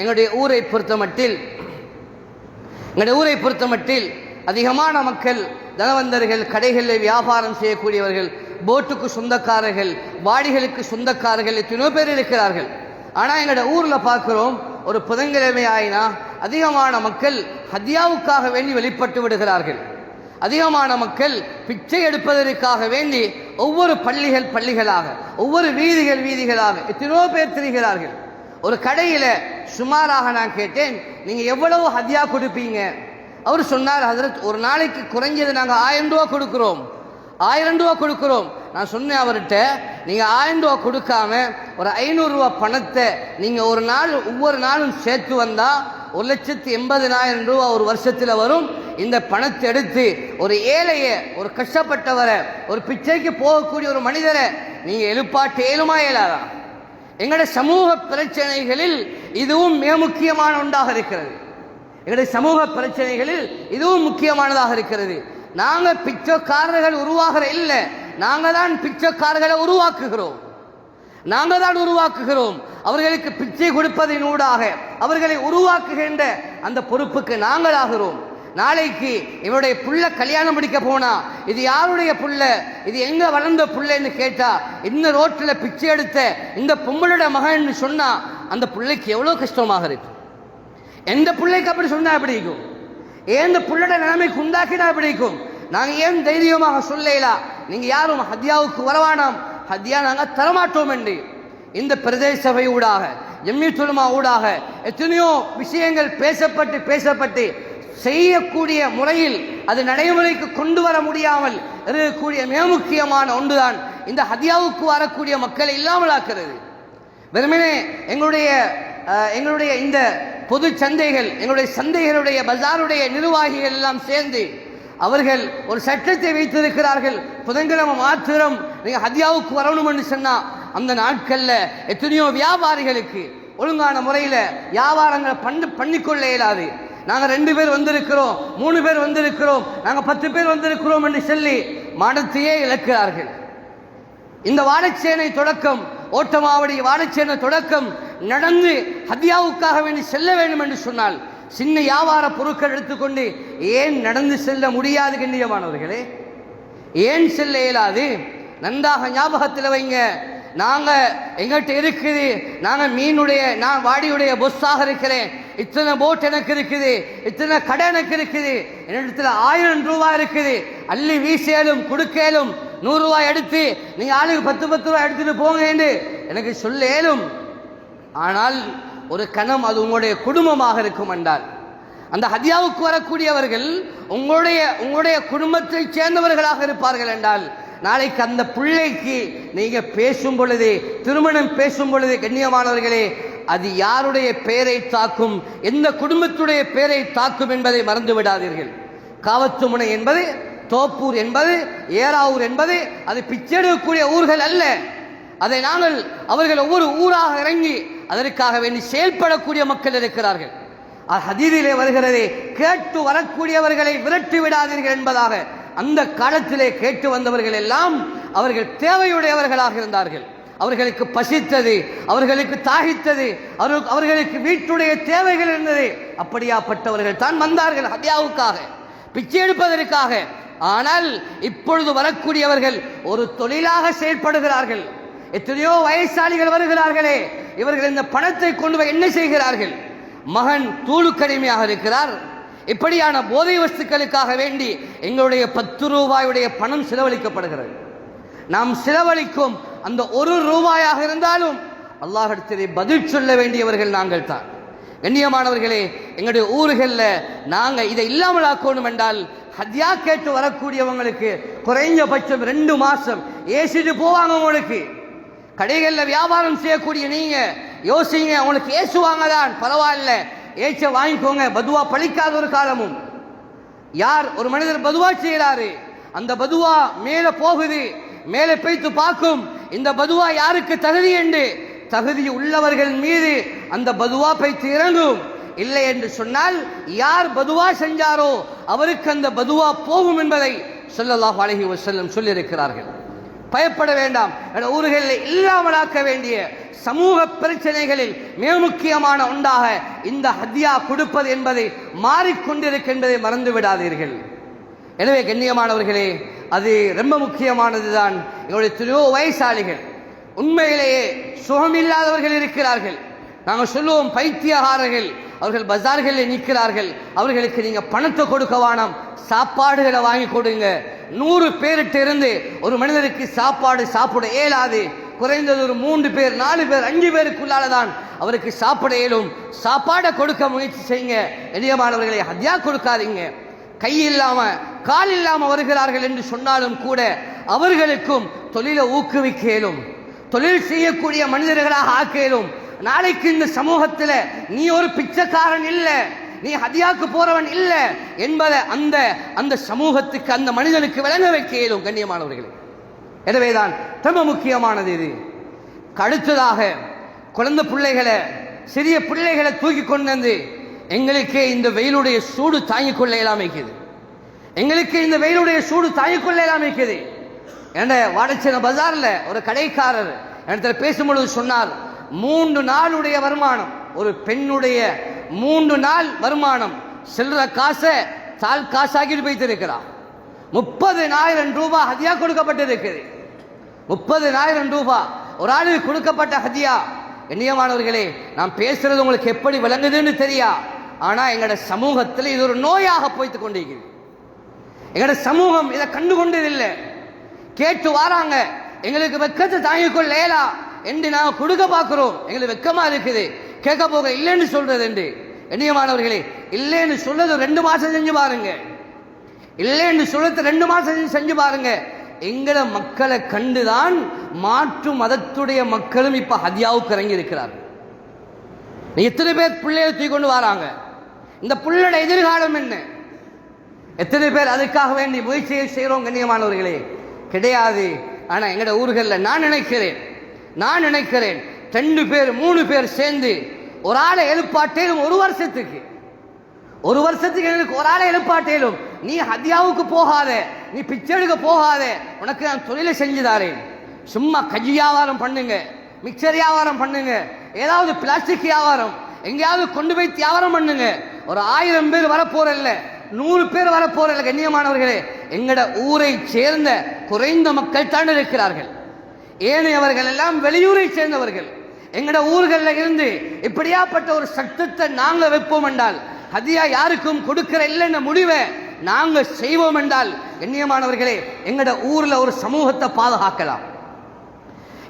எங்களுடைய ஊரை பொறுத்தமட்டில் எங்களுடைய ஊரை பொறுத்தமட்டில் அதிகமான மக்கள் தனவந்தர்கள் கடைகளில் வியாபாரம் செய்யக்கூடியவர்கள் போட்டுக்கு சொந்தக்காரர்கள் வாடிகளுக்கு சொந்தக்காரர்கள் எத்தனையோ பேர் இருக்கிறார்கள். ஆனால் எங்களோட ஊரில் பார்க்குறோம் ஒரு புதன்கிழமை ஆயினா அதிகமான மக்கள் ஹதியாவுக்காக வேண்டி வெளிப்பட்டு விடுகிறார்கள். அதிகமான மக்கள் பிச்சை எடுப்பதற்காக வேண்டி ஒவ்வொரு பள்ளிகள் பள்ளிகளாக ஒவ்வொரு வீதிகள் வீதிகளாக எத்தனையோ பேர் திரிகிறார்கள். ஒரு கடையில் சுமாராக நான் கேட்டேன் நீங்கள் எவ்வளவு ஹதியா கொடுப்பீங்க? அவர் சொன்னார் ஹசரத் ஒரு நாளைக்கு குறைஞ்சது நாங்கள் ஆயிரம் ரூபா கொடுக்குறோம். ஆயிரம் ரூபா கொடுக்குறோம். நான் சொன்னேன் அவர்கிட்ட நீங்கள் ஆயிரம் ரூபா கொடுக்காம ஒரு ஐநூறுரூவா பணத்தை நீங்கள் ஒரு நாள் ஒவ்வொரு நாளும் சேர்த்து வந்தால் ஒரு லட்சத்தி எண்பதினாயிரம் ரூபா ஒரு வருஷத்தில் வரும். இந்த பணத்தை எடுத்து ஒரு ஏழையை ஒரு கஷ்டப்பட்டவரை ஒரு பிச்சைக்கு போகக்கூடிய ஒரு மனிதரை நீங்கள் எழுப்பாட்டு ஏழுமா இயலாதா எங்களுடைய சமூக பிரச்சனைகளில் இதுவும் மிக முக்கியமான ஒன்றாக இருக்கிறது. எங்களுடைய சமூக பிரச்சனைகளில் இதுவும் முக்கியமானதாக இருக்கிறது. நாங்கள் பிச்சைக்காரர்கள் உருவாகிற இல்லை. நாங்கள் தான் பிச்சைக்காரர்களை உருவாக்குகிறோம். நாங்கள் தான் உருவாக்குகிறோம். அவர்களுக்கு பிச்சை கொடுப்பதின் ஊடாக அவர்களை உருவாக்குகின்ற அந்த பொறுப்புக்கு நாங்கள் ஆகிறோம். நாளைக்கு இவருடைய புள்ள கல்யாணம் முடிக்க போனா இது யாருடைய புள்ள? இது எங்க வளர்ந்த புள்ளைன்னு கேட்டா இந்த ரோட்டில் பிச்சை எடுத்த இந்த பொம்பளோட மகன் சொன்னா அந்த பிள்ளைக்கு எவ்வளோ கஷ்டமாக இருக்கும் எந்த பிள்ளைக்கு அப்படி சொன்னா எப்படி இருக்கும்? ஏன் இந்த புள்ளோட நிலைமைக்கு உண்டாக்கினா எப்படி இருக்கும்? நாங்க ஏன் தைரியமாக சொல்லலாம் நீங்க யாரும் ஹத்யாவுக்கு வரவானாம். ஹத்யா நாங்க தரமாட்டோம் என்று. இந்த பிரதேச சபை ஊடாக எம்மி துலுமா ஊடாக எத்தனையோ விஷயங்கள் பேசப்பட்டு பேசப்பட்டு செய்யக்கூடிய முறையில் அது நடைமுறைக்கு கொண்டு வர முடியாமல் இருக்கக்கூடிய மிக முக்கியமான ஒன்றுதான் இந்த ஹதியாவுக்கு வரக்கூடிய மக்களை இல்லாமலாக்கிறது. வெறுமனே எங்களுடைய எங்களுடைய இந்த பொது சந்தைகள் எங்களுடைய சந்தைகளுடைய பஜாருடைய நிர்வாகிகள் எல்லாம் சேர்ந்து அவர்கள் ஒரு சட்டத்தை வைத்திருக்கிறார்கள். புதன்கிழமை மாத்திரம் நீங்கள் ஹதியாவுக்கு வரணும் சொன்னால் அந்த நாட்களில் எத்தனையோ வியாபாரிகளுக்கு ஒழுங்கான முறையில் வியாபாரங்களை பண்ணி பண்ணிக்கொள்ள இயலாது. நாங்கள் ரெண்டு பேர் வந்திருக்கிறோம் மூணு பேர் வந்திருக்கிறோம் நாங்கள் பத்து பேர் வந்திருக்கிறோம் என்று சொல்லி மனத்தையே இழக்கிறார்கள். இந்த வாழைச்சேனை தொடக்கம் ஓட்டமாவடி வாழைச்சேனை தொடக்கம் நடந்து ஹதியாவுக்காக வேண்டி செல்ல வேண்டும் என்று சொன்னால் சின்ன வியாபார பொருட்கள் எடுத்துக்கொண்டு ஏன் நடந்து செல்ல முடியாது கண்ணியமானவர்களே? ஏன் செல்ல இயலாது? நன்றாக ஞாபகத்தில் வைங்க. நாங்கள் எங்கள்கிட்ட இருக்குது. நாங்கள் மீனுடைய நான் வாடியுடைய பொஸ்ஸாக இருக்கிறேன். இத்தனை போட் எனக்கு இருக்குது இத்தனை கடை எனக்கு இருக்குது. என்னிடத்துல ஆயிரம் ரூபாய் இருக்குது. அள்ளி வீசேலும் கொடுக்கலும் நூறுரூவா எடுத்து நீங்கள் ஆளுக்கு பத்து பத்து ரூபாய் எடுத்துகிட்டு போங்க என்று எனக்கு சொல்லேலும் ஆனால் ஒரு கணம் அது உங்களுடைய குடும்பமாக இருக்கும் என்றால் அந்த ஹதியாவுக்கு வரக்கூடியவர்கள் உங்களுடைய உங்களுடைய குடும்பத்தை சேர்ந்தவர்களாக இருப்பார்கள் என்றால் நாளைக்கு அந்த பிள்ளைக்கு நீங்கள் பேசும் பொழுது திருமணம் பேசும் பொழுது கண்ணியமானவர்களே அது யாருடைய பெயரை தாக்கும்? எந்த குடும்பத்துடைய பெயரை தாக்கும் என்பதை மறந்து விடாதீர்கள். காவத்துமுனை என்பது தோப்பூர் என்பது ஏராவூர் என்பது அது பிச்செடுக்கக்கூடிய ஊர்கள் அல்ல. அதை நாங்கள் அவர்கள் ஒவ்வொரு ஊராக இறங்கி அதற்காக வேண்டி செயல்படக்கூடிய மக்கள் இருக்கிறார்கள். ஹதீரிலே வருகிறதே கேட்டு வரக்கூடியவர்களை விரட்டி விடாதீர்கள் என்பதாக அந்த காலத்திலே கேட்டு வந்தவர்கள் எல்லாம் அவர்கள் தேவையுடையவர்களாக இருந்தார்கள். அவர்களுக்கு பசித்தது அவர்களுக்கு தாகித்தது அவர்கள் அவர்களுக்கு வீட்டுடைய தேவைகள் இருந்தது. அப்படியாப்பட்டவர்கள் தான் வந்தார்கள் ஹத்யாவுக்காக பிச்சை எடுப்பதற்காக. ஆனால் இப்பொழுது வரக்கூடியவர்கள் ஒரு தொழிலாக செயல்படுகிறார்கள். எத்தனையோ வயசாளிகள் வருகிறார்களே இவர்கள் இந்த பணத்தை கொண்டு போய் என்ன செய்கிறார்கள்? மகன் தூளு கடுமையாக இருக்கிறார். இப்படியான போதை வஸ்துக்களுக்காக வேண்டி எங்களுடைய பத்து ரூபாயுடைய பணம் செலவழிக்கப்படுகிறது. நாம் செலவழிக்கும் அந்த ஒரு ரூபாயாக இருந்தாலும் அல்லாஹிடத்திலே பதில் சொல்ல வேண்டியவர்கள் நாங்கள் தான். கண்ணியமானவர்களே எங்களுடைய ஊர்களில் நாங்கள் இதை இல்லாமல் ஆக்கணும் என்றால் ஹத்யா கேட்டு வரக்கூடியவங்களுக்கு குறைஞ்சபட்சம் ரெண்டு மாசம் ஏசிட்டு போவாங்க உங்களுக்கு. கடைகளில் வியாபாரம் செய்யக்கூடிய நீங்க யோசிங்க உங்களுக்கு ஏசுவாங்க தான் பரவாயில்ல. ஏச்ச வாங்கிக்கோங்க பதுவா பழிக்காத ஒரு காலமும். யார் ஒரு மனிதர் பதுவா செய்கிறாரு அந்த பதுவா மேலே போகுது மேலே போய்த்து பார்க்கும் இந்த பதுவா யாருக்கு தகுதி என்று? தகுதி உள்ளவர்கள் மீது அந்த பதுவா பைத்து இறங்கும். இல்லை என்று சொன்னால் யார் பதுவா செஞ்சாரோ அவருக்கு அந்த பதுவா போகும் என்பதை ஸல்லல்லாஹு அழகி வசல்லம் சொல்லியிருக்கிறார்கள். பயப்பட வேண்டாம். ஊர்களில் இல்லாமலாக்க வேண்டிய சமூக பிரச்சனைகளில் மிக முக்கியமான ஒன்றாக இந்த ஹத்யா கொடுப்பது என்பதை மாறிக்கொண்டிருக்கின்றதை மறந்து விடாதீர்கள் எனவே கண்ணியமானவர்களே அது ரொம்ப முக்கியமானதுதான். எங்களுடைய துரியோ வயசாளிகள். உண்மையிலேயே சுகமில்லாதவர்கள் இருக்கிறார்கள். நாங்கள் சொல்லுவோம் பைத்தியகாரர்கள். அவர்கள் பஜார்களில் நிற்கிறார்கள். அவர்களுக்கு நீங்கள் பணத்தை கொடுக்க வேணாம். சாப்பாடுகளை வாங்கி கொடுங்க. நூறு பேர்கிட்ட இருந்து ஒரு மனிதருக்கு சாப்பாடு சாப்பிட இயலாது. குறைந்தது ஒரு மூன்று பேர் நாலு பேர் அஞ்சு பேருக்குள்ளால தான் அவருக்கு சாப்பிட இயலும். சாப்பாடை கொடுக்க முயற்சி செய்யுங்க. எளியமானவர்களை ஹத்தியா கொடுக்காதீங்க. கை இல்லாமல் கால் இல்லாமல் வருகிறார்கள் என்று சொன்னாலும் கூட அவர்களுக்கும் தொழிலை ஊக்குவிக்கலும் தொழில் செய்யக்கூடிய மனிதர்களாக ஆக்கலும். நாளைக்கு இந்த சமூகத்தில் நீ ஒரு பிச்சைக்காரன் இல்லை நீ ஹதியாக்கு போறவன் இல்லை என்பதை அந்த அந்த சமூகத்துக்கு அந்த மனிதனுக்கு விளங்க வைக்க இயலும் கண்ணியமானவர்களே. எனவேதான் ரொம்ப முக்கியமானது இது. அடுத்ததாக குழந்தை பிள்ளைகளை சிறிய பிள்ளைகளை தூக்கி கொண்டு வந்து எங்களுக்கே இந்த வெயிலுடைய சூடு தாங்கிக் கொள்ள இயலாமைக்குது. எங்களுக்கு இந்த வெயிலுடைய சூடு தாங்கிக் கொள்ள இயலாமைக்குது. என்ன வாடச்சன பஜார்ல ஒரு கடைக்காரர் இடத்துல பேசும்பொழுது சொன்னார் மூன்று நாளுடைய வருமானம் ஒரு பெண்ணுடைய மூன்று நாள் வருமானம் செல்ற காசை தால் காசாக்கிட்டு வைத்திருக்கிறார் முப்பதினாயிரம் ரூபாய் ஹதியா கொடுக்கப்பட்டிருக்குது. முப்பதினாயிரம் ரூபாய் ஒரு ஆளுக்கு கொடுக்கப்பட்ட ஹதியா? கண்ணியமானவர்களே நான் பேசுறது உங்களுக்கு எப்படி விளங்குதுன்னு தெரியா? ஆனா எங்களோட சமூகத்தில் இது ஒரு நோயாக போய்த்து கொண்டிருக்கிறது எங்களோட சமூகம் இதை கண்டு கொண்டதில்லை கேட்டு வாராங்க. எங்களுக்கு வெக்கத்தை தாங்கிக் கொள்ளேலா என்று நாங்கள் கொடுக்க பார்க்குறோம். எங்களுக்கு வெக்கமா இருக்குது. கேட்க போக இல்லைன்னு சொல்றது என்று. கண்ணியமானவர்களே இல்லைன்னு சொல்றது ரெண்டு மாசம் செஞ்சு பாருங்க. இல்லைன்னு சொல்றது ரெண்டு மாசம் செஞ்சு- பாருங்க. எங்கட மக்களை கண்டுதான் மாற்று மதத்துடைய மக்களும் இப்ப ஹதியாவுக்கு இறங்கி இருக்கிறார் எத்தனை பேர் பிள்ளைகளை தூக்கி கொண்டு வராங்க? இந்த பிள்ளையோட எதிர்காலம் என்ன? எத்தனை பேர் அதுக்காக வேண்டி முயற்சியை செய்கிறோம் கண்ணியமானவர்களே. கிடையாது. ஆனால் எங்கட ஊர்களில் நான் நினைக்கிறேன். நான் நினைக்கிறேன் ரெண்டு பேர் மூணு பேர் சேர்ந்து ஒரு ஆளை எழுப்பாட்டேலும் ஒரு வருஷத்துக்கு. ஒரு வருஷத்துக்கு எனக்கு ஒரு ஆளை எழுப்பாட்டேலும். நீ ஹத்யாவுக்கு போகாத நீ பிச்சை எடுக்க போகாத உனக்கு நான் தொழிலை செஞ்சு தாரேன். சும்மா கஜி வியாபாரம் பண்ணுங்க மிக்சர் வியாபாரம் பண்ணுங்க ஏதாவது பிளாஸ்டிக் வியாபாரம் எங்கேயாவது கொண்டு போய் வியாபாரம் பண்ணுங்க. ஒரு ஆயிரம் பேர் வரப்போறல்ல நூறு பேர் வரப்போறல்ல கண்ணியமானவர்களே எங்கட ஊரை சேர்ந்த குறைந்த மக்கள் தான் இருக்கிறார்கள். ஏனையவர்கள் எல்லாம் வெளியூரை சேர்ந்தவர்கள். எங்கட ஊர்களில் இருந்து இப்படியாப்பட்ட ஒரு சட்டத்தை நாங்கள் வைப்போம் என்றால் ஹதியா யாருக்கும் கொடுக்கிற இல்லைன்னு முடிவை நாங்கள் செய்வோம் என்றால் கண்ணியமானவர்களே எங்கட ஊர்ல ஒரு சமூகத்தை பாதுகாக்கலாம்.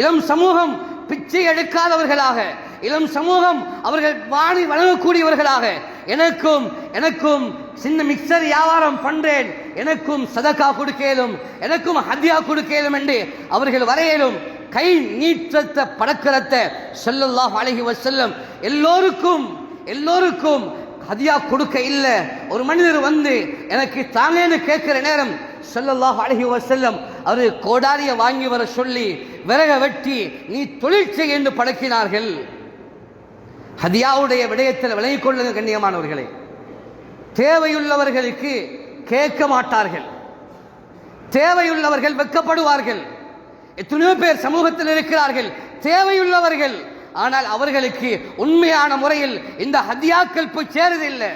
இளம் சமூகம் பிச்சை எடுக்காதவர்களாக இளம் சமூகம் அவர்கள் வாணி வழங்கக்கூடியவர்களாக எனக்கும் எனக்கும் சின்ன மிக்சர் வியாபாரம் பண்றேன் எனக்கும் சதகா கொடுக்கலும் எனக்கும் ஹத்யா கொடுக்கலும் என்று அவர்கள் வரையலும் கை நீட்டத்த படக்கிறத்த சொல்லல்லாஹ் அழகி வசல்லம் எல்லோருக்கும் எல்லோருக்கும் ஹதியா கொடுக்க இல்லை. ஒரு மனிதர் வந்து எனக்கு தாங்கன்னு கேட்கிற நேரம் சொல்லல்லாஹ் அழகி வசல்லம் அவர் கோடாரிய வாங்கி வர சொல்லி விறக வெட்டி நீ தொழில் செய்ய என்று பழக்கினார்கள் ஹதியாவுடைய விடயத்தில் விலகிக் கொள்ளுங்க கண்ணியமானவர்களே. தேவையுள்ளவர்களுக்கு கேட்க மாட்டார்கள் தேவையுள்ளவர்கள் வெட்கப்படுவார்கள் எத்தனையோ பேர் சமூகத்தில் இருக்கிறார்கள். தேவையுள்ளவர்கள். ஆனால் அவர்களுக்கு உண்மையான முறையில் இந்த ஹதியாக்கள் போய் சேருதில்லை.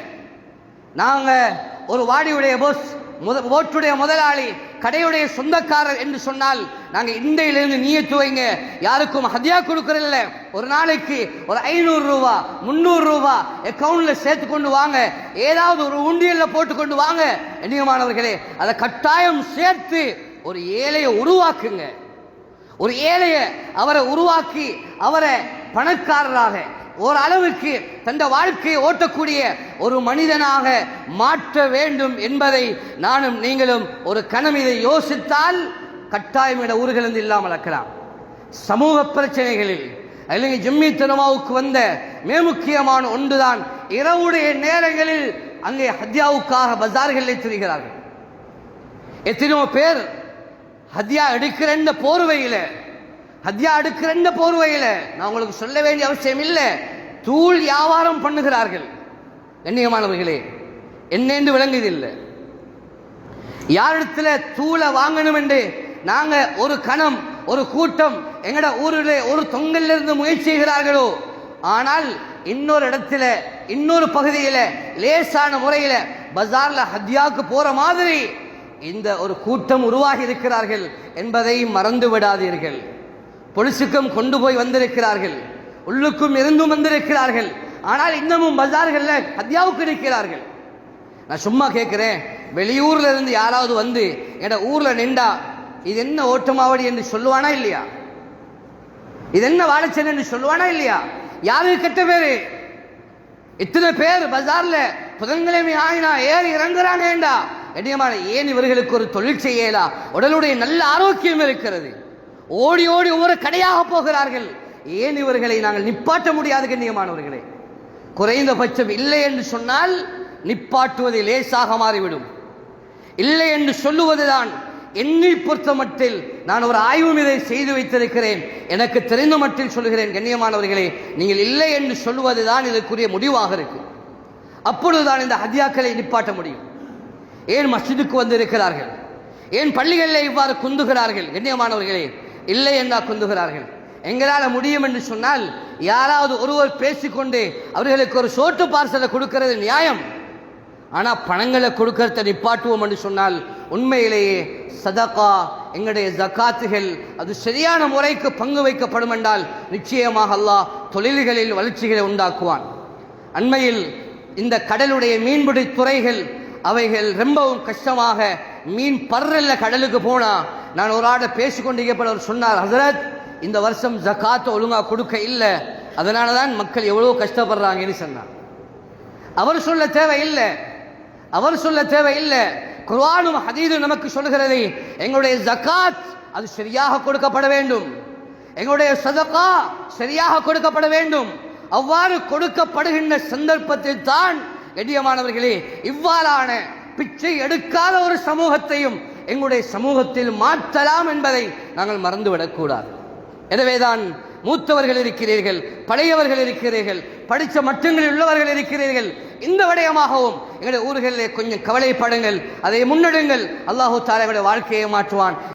நாங்கள் ஒரு வாடியுடைய போஸ் முத ஓட்டுடைய முதலாளி கடையுடைய சொந்தக்காரர் என்று சொன்னால் நாங்கள் இண்டையிலிருந்து நீயே துவைங்க யாருக்கும் ஹதியா கொடுக்கறதில்ல. ஒரு நாளைக்கு ஒரு ஐநூறு ரூபா முந்நூறு ரூபா அக்கௌண்ட்ல சேர்த்து கொண்டு வாங்க. ஏதாவது ஒரு உண்டியல்ல போட்டு கொண்டு வாங்க. எண்ணியமானவர்களே அதை கட்டாயம் சேர்த்து ஒரு ஏழையை உருவாக்குங்க. ஒரு ஏழைய அவரை உருவாக்கி அவரை பணக்காரராக ஓரளவுக்கு தந்த வாழ்க்கையை ஓட்டக்கூடிய ஒரு மனிதனாக மாற்ற வேண்டும் என்பதை நானும் நீங்களும் ஒரு கணம் இதை யோசித்தால் கட்டாயம் இட ஊர்களிருந்து இல்லாமல் இருக்கலாம் சமூக பிரச்சனைகளில் அல்லது ஜம்மி திருமாவுக்கு வந்த மிக முக்கியமான ஒன்றுதான் இரவுடைய நேரங்களில் அங்கே ஹத்யாவுக்காக பஜார்களில் திரிகிறார்கள். எத்தனையோ பேர் ஹத்யா எடுக்கிறன்ற போர்வையில் ஹத்யா எடுக்கிறன்ற போர்வையில் நான் உங்களுக்கு சொல்ல வேண்டிய அவசியம் இல்லை. தூள் வியாபாரம் பண்ணுகிறார்கள். கண்ணியமானவர்களே என்னென்று விளங்குதில்லை? யாரிடத்துல தூளை வாங்கணும் என்று நாங்க ஒரு கணம் ஒரு கூட்டம் எங்கட ஊரில் ஒரு தொங்கல்ல இருந்து முயற்சி செய்கிறார்களோ? ஆனால் இன்னொரு இடத்துல இன்னொரு பகுதியில் லேசான முறையில் பஜார்ல ஹத்யாவுக்கு போற மாதிரி இந்த ஒரு கூட்டம் உருவாகி இருக்கிறார்கள் என்பதை மறந்து விடாதீர்கள் பொலிசுக்கும் கொண்டு போய் வந்திருக்கிறார்கள். உள்ளுக்கும் இருந்தும் வந்திருக்கிறார்கள். ஆனால் இன்னமும் பஜார்களில் ஹத்யாவுக்கு இருக்கிறார்கள். நான் சும்மா கேட்கிறேன் வெளியூர்ல இருந்து யாராவது வந்து என் ஊர்ல நின்றா இது என்ன ஓட்டமாவடி என்று சொல்லுவானா இல்லையா? இது என்ன வாழைச்சன் என்று சொல்லுவானா இல்லையா? யாரு கெட்ட பேரு? இத்தனை பேர் பஜார்ல புதன்கிழமை ஆயினா ஏறி இறங்குறானேண்டா. கண்ணியமான ஏன் இவர்களுக்கு ஒரு தொழில் செய்யலா உடலுடைய நல்ல ஆரோக்கியம் இருக்கிறது. ஓடி ஓடி ஒவ்வொரு கடையாக போகிறார்கள். ஏன் இவர்களை நாங்கள் நிப்பாட்ட முடியாது கண்ணியமானவர்களே? குறைந்தபட்சம் இல்லை என்று சொன்னால் நிப்பாட்டுவது லேசாக மாறிவிடும். இல்லை என்று சொல்லுவதுதான் என்னை பொறுத்த மட்டில் நான் ஒரு ஆய்வு மீதை செய்து வைத்திருக்கிறேன். எனக்கு தெரிந்த மட்டில் சொல்லுகிறேன் கண்ணியமானவர்களே நீங்கள் இல்லை என்று சொல்லுவதுதான் இதற்குரிய முடிவாக இருக்கு. அப்பொழுதுதான் இந்த ஹத்யாக்களை நிப்பாட்ட முடியும். ஏன் மஸ்ஜிதுக்கு வந்திருக்கிறார்கள்? ஏன் பள்ளிகளில் இவ்வாறு குந்துகிறார்கள்? கண்ணியமானவர்களே இல்லை என்றா குந்துகிறார்கள். எங்களால் முடியும் என்று சொன்னால் யாராவது ஒருவர் பேசிக்கொண்டு அவர்களுக்கு ஒரு சோட்டு பார்சலை கொடுக்கிறது நியாயம். ஆனால் பணங்களை கொடுக்கறத நிப்பாட்டுவோம் என்று சொன்னால் உண்மையிலேயே சதகா எங்களுடைய ஜக்காத்துகள் அது சரியான முறைக்கு பங்கு வைக்கப்படும் என்றால் நிச்சயமாக அல்லாஹ் தொழில்களில் வளர்ச்சிகளை உண்டாக்குவான். அண்மையில் இந்த கடலுடைய மீன்பிடி துறைகள் அவைகள் ரொம்பவும் கஷ்டமாக மீன் பர்றல்ல கடலுக்கு போனால் நான் ஒரு ஆட பேசிக்கொண்டிருக்கப்பட அவர் சொன்னார் ஹசரத் இந்த வருஷம் ஜக்காத்து ஒழுங்கா கொடுக்க இல்லை. அதனால தான் மக்கள் எவ்வளோ கஷ்டப்படுறாங்கன்னு சொன்னார். அவர் சொல்ல தேவையில்லை. அவர் சொல்ல தேவையில்லை. குர்வானும் ஹதீதும் நமக்கு சொல்கிறது எங்களுடைய ஜகாத் அது சரியாக கொடுக்கப்பட வேண்டும். எங்களுடைய சதகா சரியாக கொடுக்கப்பட வேண்டும். அவ்வாறு கொடுக்கப்படுகின்ற சந்தர்ப்பத்தில் தான் கண்ணியமானவர்களே இவ்வாறான பிச்சை எடுக்காத ஒரு சமூகத்தையும் எங்களுடைய சமூகத்தில் மாற்றலாம் என்பதை நாங்கள் மறந்துவிடக்கூடாது. எனவேதான் மூத்தவர்கள் இருக்கிறீர்கள் பழையவர்கள் இருக்கிறீர்கள் படித்த மட்டங்களில் உள்ளவர்கள் இருக்கிறீர்கள். இந்த விடயமாகவும் எங்களுடைய ஊர்களிலே கொஞ்சம் கவலைப்படுங்கள் அதை முன்னெடுங்கள். அல்லாஹு தாலா வாழ்க்கையை மாற்றுவான்.